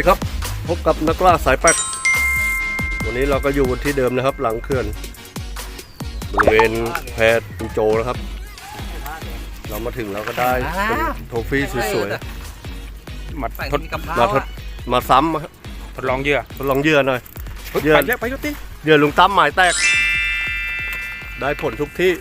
วัสดีครับ พบกับนักล่าสายแป๊กวันนี้เราก็อยู่ที่เดิมนะครับ หลังเขื่อนบริเวณแพคุณโจนะครับ เรามาถึงเราก็ได้เป็นโทฟี่สวยมาใส่ทดกับๆข้ามาวทดอะมาซ้ำครับทดลองเหยื่อทดลองเหยื่อหน่อย เฮ้ยเหยื่อไปแล้วไปยุติ เหยื่อลุงตั้มหมายแตก ได้ผลทุกที่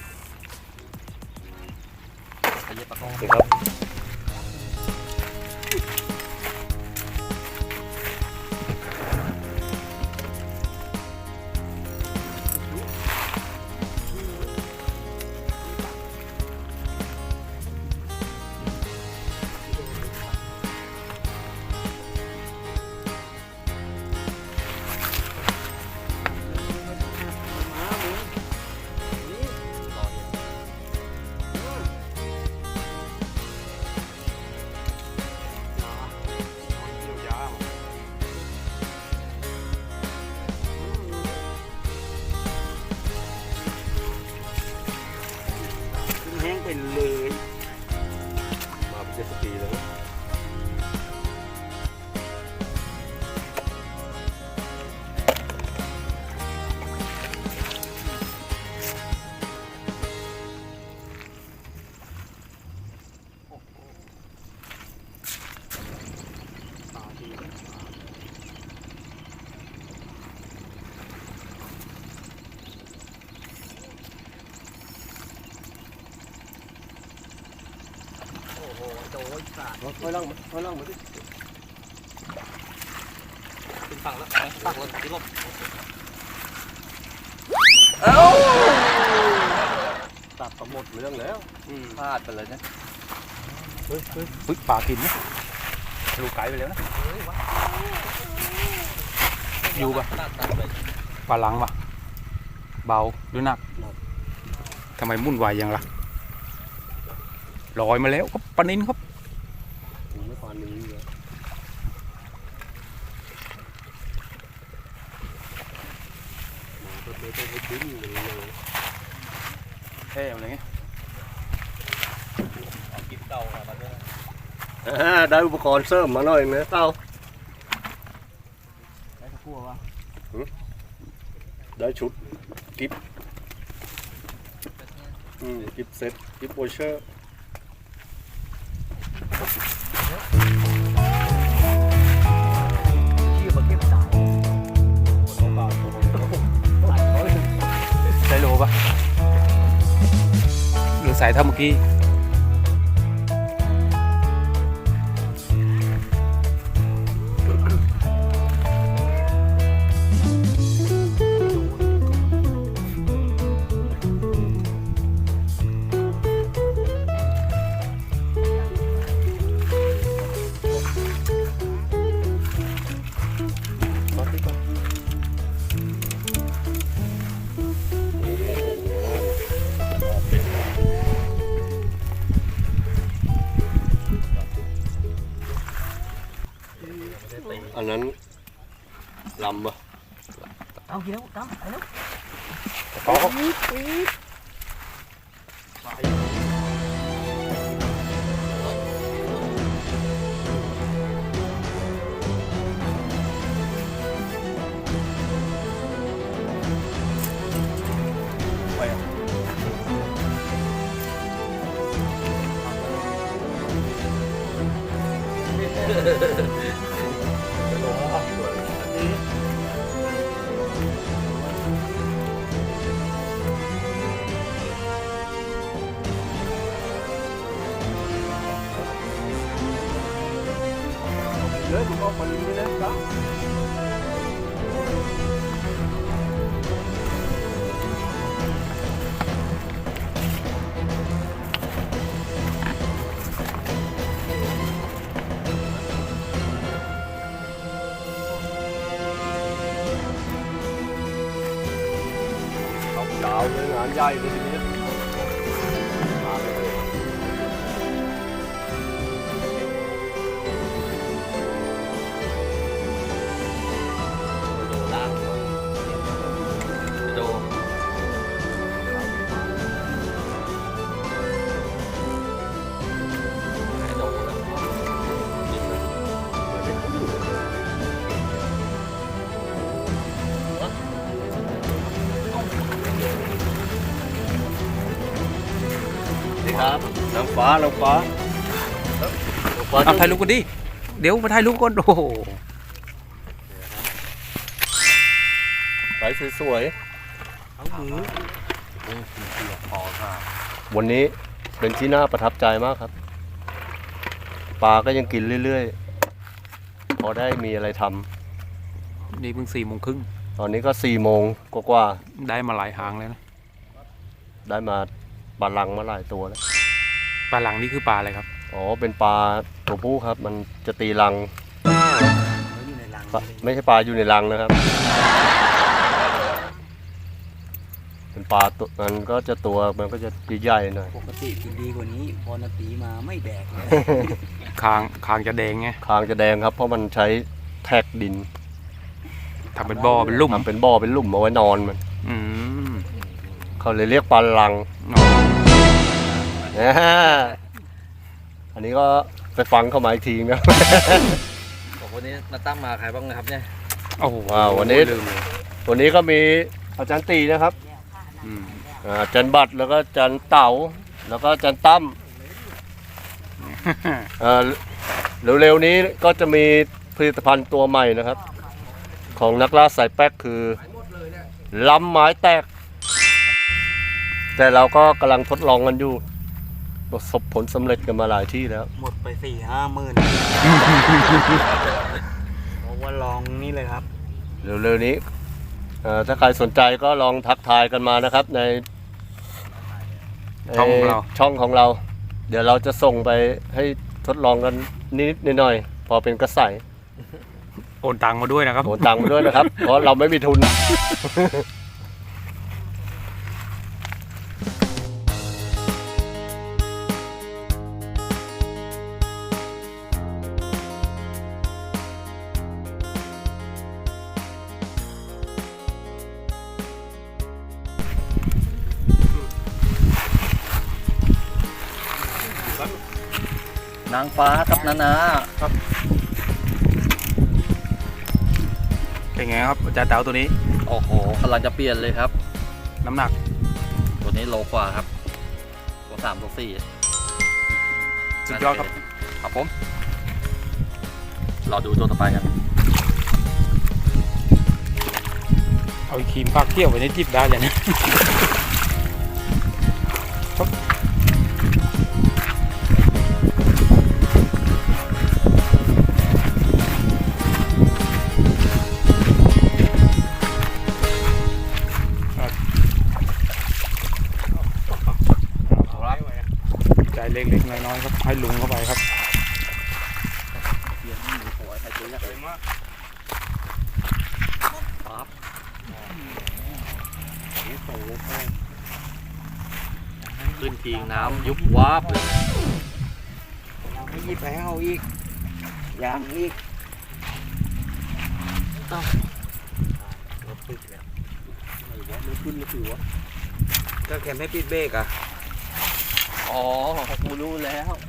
แห้งเป็นเลยม ค่อยล่างมค่อยล่างมาดิขึ้นฝั่งแล้วฝั่งรถที่ลบเอ้ตัดไปหมดเรื่องแล้วพลาดไปเลยนะเฮ้ยเฮ้ยเฮ้ยปลากินนะลูกไก่ไปแล้วนะอยู่ปะปปลาหลังปะเบาหรือหนักทำไมมุ่นวายยังล่ะลอยมาแล้วครับปลานินครับ ผมไม่ปานนี้เลยมาก็ไม่ต้องให้ดิ้นเลยแค่อะไรเงี้ยเอากิ๊บเก่ามาด้วยอ่าได้อุปกรณ์เสริมมาหน่อยนะเต้าได้ตะกั่ววะได้ชุดกิฟอืมกิฟเซ็ตกิฟโวเชอร์ ปะหรือสายเท่าเมื่อกี้ ลำปะเอาเกี่ยวตั้ม ไปแล้วอ๋อเขายาวเลยงานใหญ่ ฟ้านางฟ้าเอาถ่ายรูปกันดิ เดี๋ยวมาถ่ายรูปก่อนโอ้โหสายสวยเอามือๆวันนี้เป็นที่น่าประทับใจมากครับ ปลาก็ยังกินเรื่อยๆ พอได้มีอะไรทำนี่เพิ่งสี่โมงครึ่ง ตอนนี้ก็สี่โมงกว่าได้มาหลายหางแล้วนะๆได้มาปลาลังมาหลายตัวแล้ว ปลาหลังนี่คือปลาอะไรครับ อ๋อ เป็นปลาตัวผู้ครับ มันจะตีรัง อยู่ในรังปลาไม่ใช่ปลาอยู่ในรังนะครับ เป็นปลาตัวมันก็จะตัวมันก็จะใหญ่ๆหน่อยปกติกินดีกว่านี้ พอนาตีมาไม่แดกเลยคางคางจะแดงไงคางจะแดงครับ เพราะมันใช้แท็กดินทำเป็นบ่อเป็นลุ่มทำเป็นบ่อเป็นหลุมเอาไว้นอนมัน อืมเขาเลยเรียกปลาลัง อ๋อ อ่าอันนี้ก็ไปฟังเข้ามาอีกทีนะบอกวันนี้นาตั้งมาใครบ้างนะครับเนี่ยโอ้โหว้าววันนี้ ลืมเลยวันนี้ก็มีอาจารย์ตีนะครับอืมอ่าอาจารย์บัตรแล้วก็อาจารย์เต๋าแล้วก็อาจารย์ตั้มเอ่อเร็วๆนี้ก็จะมีผลิตภัณฑ์ตัวใหม่นะครับ ของนักล่าสายแป๊กคือล้ำไม้แตก แต่เราก็กำลังทดลองกันอยู่ ประสบผลสำเร็จกันมาหลายที่แล้ว หมดไปสี่ห้าหมื่นบอกว่าลองนี่เลยครับ เร็วๆนี้เอ่อถ้าใครสนใจก็ลองทักทายกันมานะครับ ในช่องของเราช่องของเรา เดี๋ยวเราจะส่งไปให้ทดลองกันนิดๆหน่อยๆพอเป็นกระใสโอนตังมาด้วยนะครับ โอนตังค์มาด้วยนะครับ เพราะเราไม่มีทุน นางฟ้าครับนานาครับเป็นไงครับอาจารย์เต๋าตัวนี้ โอ้โหกำลังจะเปลี่ยนเลยครับ น้ำหนัก ตัวนี้โลกว่าครับตัวสามตัวสี่สุดยอดครับครับผมรอดูตัวต่อไปกันเอาครีมปากเที่ยวไว้ในจิบได้เลยนะใน้อยๆครับให้ลุงเข้าไปครับขึ้นทีงน้ำยุบวาบเลยไม่หยิบไปให้เอาอีกยังอีกต้องรถปิดแล้วไม่วะไม่ขึ้นไม่ถือวะก็แค่ไม่ปิดเบรกอะ อ๋อกูรู้แล้วเ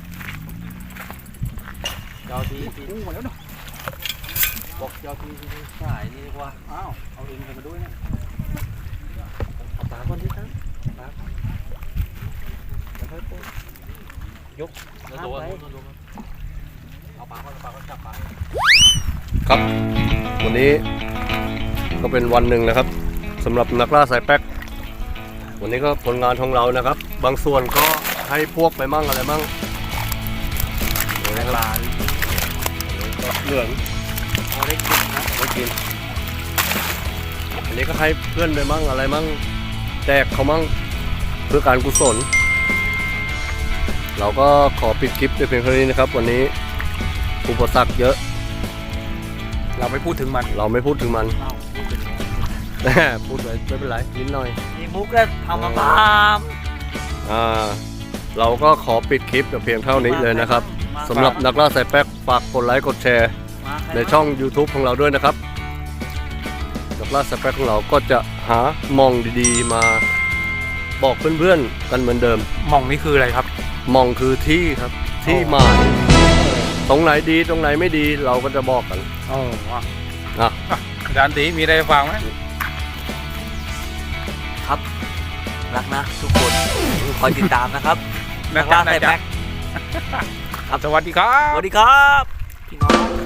จ้าที่ที่อู้มาแล้วเนาะบอกเจ้าที่ที่สายนี่ว่าอ้าวเอาเองกันมาด้วยนะเอาปลาก่อนที่ตั้งปลาก่อนแล้วค่อยปุ๊บยกแล้วโดนโดนเอาปลาก่อนเอาปลาก่อนจับปลาครับ วันนี้ก็เป็นวันหนึ่งนะครับสำหรับนักล่าสายแป๊ก วันนี้ก็ผลงานของเรานะครับ บางส่วนก็ให้พวกไปมั่งอะไรมั่งนี่นะครับปลา เหลืองพอได้กินนะไม่กิน อันนี้ก็ให้เพื่อนไปมั่งอะไรมั่งแจกเขามั่งเพื่อการกุศล เราก็ขอปิดคลิปด้วยเพียงเท่านี้นะครับ วันนี้อุปสรรคเยอะ เราไม่พูดถึงมันเราไม่พูดถึงมัน เอ้าพูดเป็นไงพูดไว้ไม่เป็นไรนิดหน่อย มีมุกแล้วทำมาตาม อ่า เราก็ขอปิดคลิปแต่เพียงเท่านี้เลยนะครับ สำหรับนักล่าสายแป๊กฝากกดไลค์กดแชร์ ในช่อง YouTube ของเราด้วยนะครับนักล่าสายแป๊กของเราก็จะหามองดีๆ มาบอกเพื่อนๆกันเหมือนเดิม มองนี่คืออะไรครับ มองคือที่ครับที่หมายตรงไหนดีตรงไหนไม่ดีเราก็จะบอกกันอ๋ออะอะอาจารย์ตีมีอะไรจะฟังไหมรักนะทุกคนคอยติดตามนะครับนะจ๊ะใส่นะจ๊ ครับ สวัสดีครับ สวัสดีครับพี่น้อง